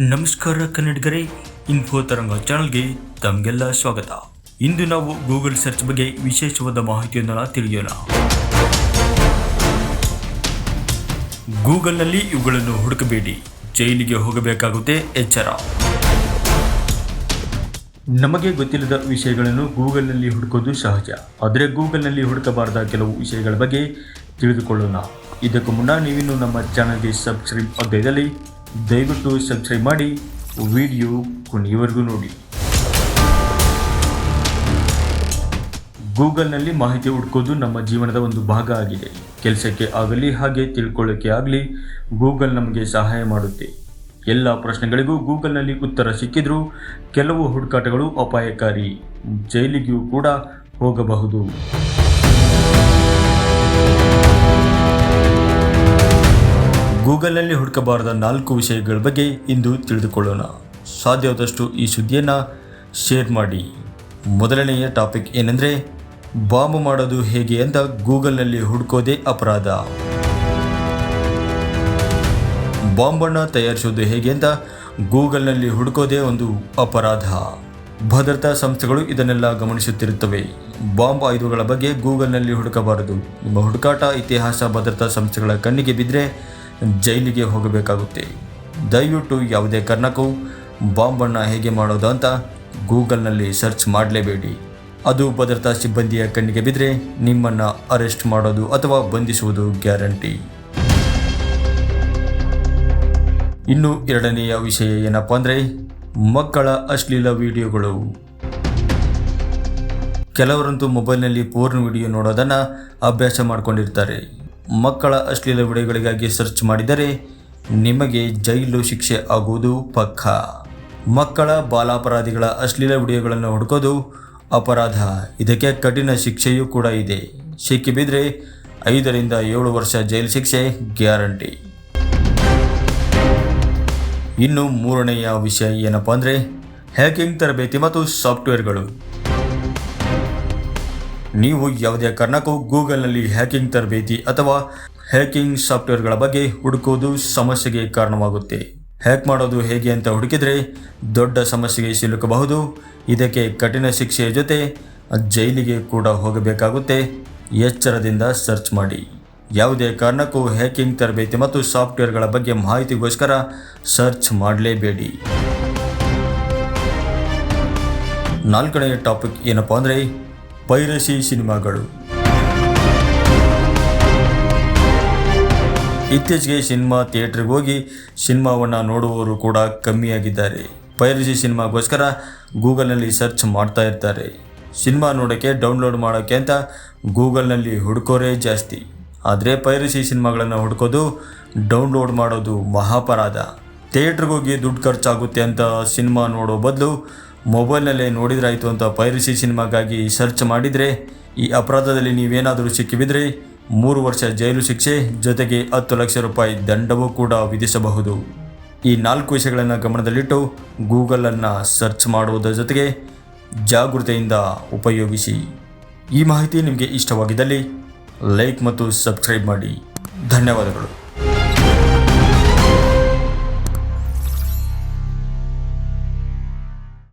ನಮಸ್ಕಾರ ಕನ್ನಡಿಗರೇ, ಇನ್ಫೋ ತರಂಗ ಚಾನಲ್ಗೆ ತಮಗೆಲ್ಲ ಸ್ವಾಗತ. ಇಂದು ನಾವು ಗೂಗಲ್ ಸರ್ಚ್ ಬಗ್ಗೆ ವಿಶೇಷವಾದ ಮಾಹಿತಿಯೊಂದನ್ನು ತಿಳಿಯೋಣ. ಗೂಗಲ್ನಲ್ಲಿ ಇವುಗಳನ್ನು ಹುಡುಕಬೇಡಿ. ಜೈಲಿಗೆ ಹೋಗಬೇಕಾಗುತ್ತೆ ಎಚ್ಚರ. ನಮಗೆ ಗೊತ್ತಿಲ್ಲದ ವಿಷಯಗಳನ್ನು ಗೂಗಲ್ನಲ್ಲಿ ಹುಡುಕೋದು ಸಹಜ. ಆದರೆ ಗೂಗಲ್ನಲ್ಲಿ ಹುಡುಕಬಾರದ ಕೆಲವು ವಿಷಯಗಳ ಬಗ್ಗೆ ತಿಳಿದುಕೊಳ್ಳೋಣ. ಇದಕ್ಕೂ ಮುನ್ನ ನೀವಿನ್ನು ನಮ್ಮ ಚಾನಲ್ಗೆ ಸಬ್ಸ್ಕ್ರೈಬ್ ಆಗದಿದ್ದಲ್ಲಿ ದಯವಿಟ್ಟು ಸಬ್ಸ್ಕ್ರೈಬ್ ಮಾಡಿ ವಿಡಿಯೋ ಕೊನೆಯವರೆಗೂ ನೋಡಿ. ಗೂಗಲ್ನಲ್ಲಿ ಮಾಹಿತಿ ಹುಡ್ಕೋದು ನಮ್ಮ ಜೀವನದ ಒಂದು ಭಾಗ ಆಗಿದೆ. ಕೆಲಸಕ್ಕೆ ಆಗಲಿ, ಹಾಗೆ ತಿಳ್ಕೊಳ್ಳೋಕ್ಕೆ ಆಗಲಿ, ಗೂಗಲ್ ನಮಗೆ ಸಹಾಯ ಮಾಡುತ್ತೆ. ಎಲ್ಲ ಪ್ರಶ್ನೆಗಳಿಗೂ ಗೂಗಲ್ನಲ್ಲಿ ಉತ್ತರ ಸಿಕ್ಕಿದ್ರೂ ಕೆಲವು ಹುಡುಕಾಟಗಳು ಅಪಾಯಕಾರಿ. ಜೈಲಿಗೂ ಕೂಡ ಹೋಗಬಹುದು. ಗೂಗಲ್ನಲ್ಲಿ ಹುಡುಕಬಾರದ ನಾಲ್ಕು ವಿಷಯಗಳ ಬಗ್ಗೆ ಇಂದು ತಿಳಿದುಕೊಳ್ಳೋಣ. ಸಾಧ್ಯವಾದಷ್ಟು ಈ ಸುದ್ದಿಯನ್ನು ಶೇರ್ ಮಾಡಿ. ಮೊದಲನೆಯ ಟಾಪಿಕ್ ಏನೆಂದರೆ, ಬಾಂಬ್ ಮಾಡೋದು ಹೇಗೆ ಅಂತ ಗೂಗಲ್ನಲ್ಲಿ ಹುಡುಕೋದೇ ಅಪರಾಧ. ಬಾಂಬನ್ನು ತಯಾರಿಸೋದು ಹೇಗೆ ಅಂತ ಗೂಗಲ್ನಲ್ಲಿ ಹುಡುಕೋದೇ ಒಂದು ಅಪರಾಧ. ಭದ್ರತಾ ಸಂಸ್ಥೆಗಳು ಇದನ್ನೆಲ್ಲ ಗಮನಿಸುತ್ತಿರುತ್ತವೆ. ಬಾಂಬ್ ಆಯುಧಗಳ ಬಗ್ಗೆ ಗೂಗಲ್ನಲ್ಲಿ ಹುಡುಕಬಾರದು. ನಿಮ್ಮ ಹುಡುಕಾಟ, ಇತಿಹಾಸ ಭದ್ರತಾ ಸಂಸ್ಥೆಗಳ ಕಣ್ಣಿಗೆ ಬಿದ್ದರೆ ಜೈಲಿಗೆ ಹೋಗಬೇಕಾಗುತ್ತೆ. ದಯವಿಟ್ಟು ಯಾವುದೇ ಕಾರಣಕ್ಕೂ ಬಾಂಬನ್ನು ಹೇಗೆ ಮಾಡೋದು ಅಂತ ಗೂಗಲ್ನಲ್ಲಿ ಸರ್ಚ್ ಮಾಡಲೇಬೇಡಿ. ಅದು ಭದ್ರತಾ ಸಿಬ್ಬಂದಿಯ ಕಣ್ಣಿಗೆ ಬಿದ್ದರೆ ನಿಮ್ಮನ್ನು ಅರೆಸ್ಟ್ ಮಾಡೋದು ಅಥವಾ ಬಂಧಿಸುವುದು ಗ್ಯಾರಂಟಿ. ಇನ್ನು ಎರಡನೆಯ ವಿಷಯ ಏನಪ್ಪ ಅಂದರೆ ಮಕ್ಕಳ ಅಶ್ಲೀಲ ವಿಡಿಯೋಗಳು. ಕೆಲವರಂತೂ ಮೊಬೈಲ್ನಲ್ಲಿ ಪೂರ್ಣ ವಿಡಿಯೋ ನೋಡೋದನ್ನು ಅಭ್ಯಾಸ ಮಾಡಿಕೊಂಡಿರ್ತಾರೆ. ಮಕ್ಕಳ ಅಶ್ಲೀಲ ವಿಡಿಯೋಗಳಿಗಾಗಿ ಸರ್ಚ್ ಮಾಡಿದರೆ ನಿಮಗೆ ಜೈಲು ಶಿಕ್ಷೆ ಆಗುವುದು ಪಕ್ಕ. ಮಕ್ಕಳ ಬಾಲಾಪರಾಧಿಗಳ ಅಶ್ಲೀಲ ವಿಡಿಯೋಗಳನ್ನು ಹುಡುಕೋದು ಅಪರಾಧ. ಇದಕ್ಕೆ ಕಠಿಣ ಶಿಕ್ಷೆಯೂ ಕೂಡ ಇದೆ. ಸಿಕ್ಕಿಬಿದ್ರೆ ಐದರಿಂದ ಏಳು ವರ್ಷ ಜೈಲು ಶಿಕ್ಷೆ ಗ್ಯಾರಂಟಿ. ಇನ್ನು ಮೂರನೆಯ ವಿಷಯ ಏನಪ್ಪ ಅಂದರೆ ಹ್ಯಾಕಿಂಗ್ ತರಬೇತಿ ಮತ್ತು ಸಾಫ್ಟ್ವೇರ್ಗಳು. ನೀವು ಯಾವುದೇ ಕಾರಣಕ್ಕೂ ಗೂಗಲ್ನಲ್ಲಿ ಹ್ಯಾಕಿಂಗ್ ತರಬೇತಿ ಅಥವಾ ಹ್ಯಾಕಿಂಗ್ ಸಾಫ್ಟ್ವೇರ್ಗಳ ಬಗ್ಗೆ ಹುಡುಕುವುದು ಸಮಸ್ಯೆಗೆ ಕಾರಣವಾಗುತ್ತೆ. ಹ್ಯಾಕ್ ಮಾಡೋದು ಹೇಗೆ ಅಂತ ಹುಡುಕಿದರೆ ದೊಡ್ಡ ಸಮಸ್ಯೆಗೆ ಸಿಲುಕಬಹುದು. ಇದಕ್ಕೆ ಕಠಿಣ ಶಿಕ್ಷೆಯ ಜೊತೆ ಜೈಲಿಗೆ ಕೂಡ ಹೋಗಬೇಕಾಗುತ್ತೆ. ಎಚ್ಚರದಿಂದ ಸರ್ಚ್ ಮಾಡಿ. ಯಾವುದೇ ಕಾರಣಕ್ಕೂ ಹ್ಯಾಕಿಂಗ್ ತರಬೇತಿ ಮತ್ತು ಸಾಫ್ಟ್ವೇರ್ಗಳ ಬಗ್ಗೆ ಮಾಹಿತಿಗೋಸ್ಕರ ಸರ್ಚ್ ಮಾಡಲೇಬೇಡಿ. ನಾಲ್ಕನೆಯ ಟಾಪಿಕ್ ಏನಪ್ಪ ಅಂದರೆ ಪೈರಸಿ ಸಿನಿಮಾಗಳು. ಇತ್ತೀಚೆಗೆ ಸಿನಿಮಾ ಥಿಯೇಟ್ರಿಗೆ ಹೋಗಿ ಸಿನಿಮಾವನ್ನು ನೋಡುವವರು ಕೂಡ ಕಮ್ಮಿಯಾಗಿದ್ದಾರೆ. ಪೈರಸಿ ಸಿನಿಮಾಗೋಸ್ಕರ ಗೂಗಲ್ನಲ್ಲಿ ಸರ್ಚ್ ಮಾಡ್ತಾ ಇರ್ತಾರೆ. ಸಿನಿಮಾ ನೋಡೋಕ್ಕೆ ಡೌನ್ಲೋಡ್ ಮಾಡೋಕ್ಕೆ ಅಂತ ಗೂಗಲ್ನಲ್ಲಿ ಹುಡುಕೋರೇ ಜಾಸ್ತಿ. ಆದರೆ ಪೈರಸಿ ಸಿನಿಮಾಗಳನ್ನು ಹುಡುಕೋದು, ಡೌನ್ಲೋಡ್ ಮಾಡೋದು ಮಹಾಪರಾಧ. ಥಿಯೇಟ್ರಿಗೆ ಹೋಗಿ ದುಡ್ಡು ಖರ್ಚಾಗುತ್ತೆ ಅಂತ ಸಿನಿಮಾ ನೋಡೋ ಬದಲು ಮೊಬೈಲ್ನಲ್ಲೇ ನೋಡಿದ್ರಾಯಿತು ಅಂತ ಪೈರಸಿ ಸಿನಿಮಾಗಾಗಿ ಸರ್ಚ್ ಮಾಡಿದರೆ ಈ ಅಪರಾಧದಲ್ಲಿ ನೀವೇನಾದರೂ ಸಿಕ್ಕಿಬಿದ್ರೆ ಮೂರು ವರ್ಷ ಜೈಲು ಶಿಕ್ಷೆ ಜೊತೆಗೆ ಹತ್ತು ಲಕ್ಷ ರೂಪಾಯಿ ದಂಡವೂ ಕೂಡ ವಿಧಿಸಬಹುದು. ಈ ನಾಲ್ಕು ವಿಷಯಗಳನ್ನು ಗಮನದಲ್ಲಿಟ್ಟು ಗೂಗಲನ್ನು ಸರ್ಚ್ ಮಾಡುವುದರ ಜೊತೆಗೆ ಜಾಗೃತೆಯಿಂದ ಉಪಯೋಗಿಸಿ. ಈ ಮಾಹಿತಿ ನಿಮಗೆ ಇಷ್ಟವಾಗಿದ್ದಲ್ಲಿ ಲೈಕ್ ಮತ್ತು ಸಬ್ಸ್ಕ್ರೈಬ್ ಮಾಡಿ. ಧನ್ಯವಾದಗಳು.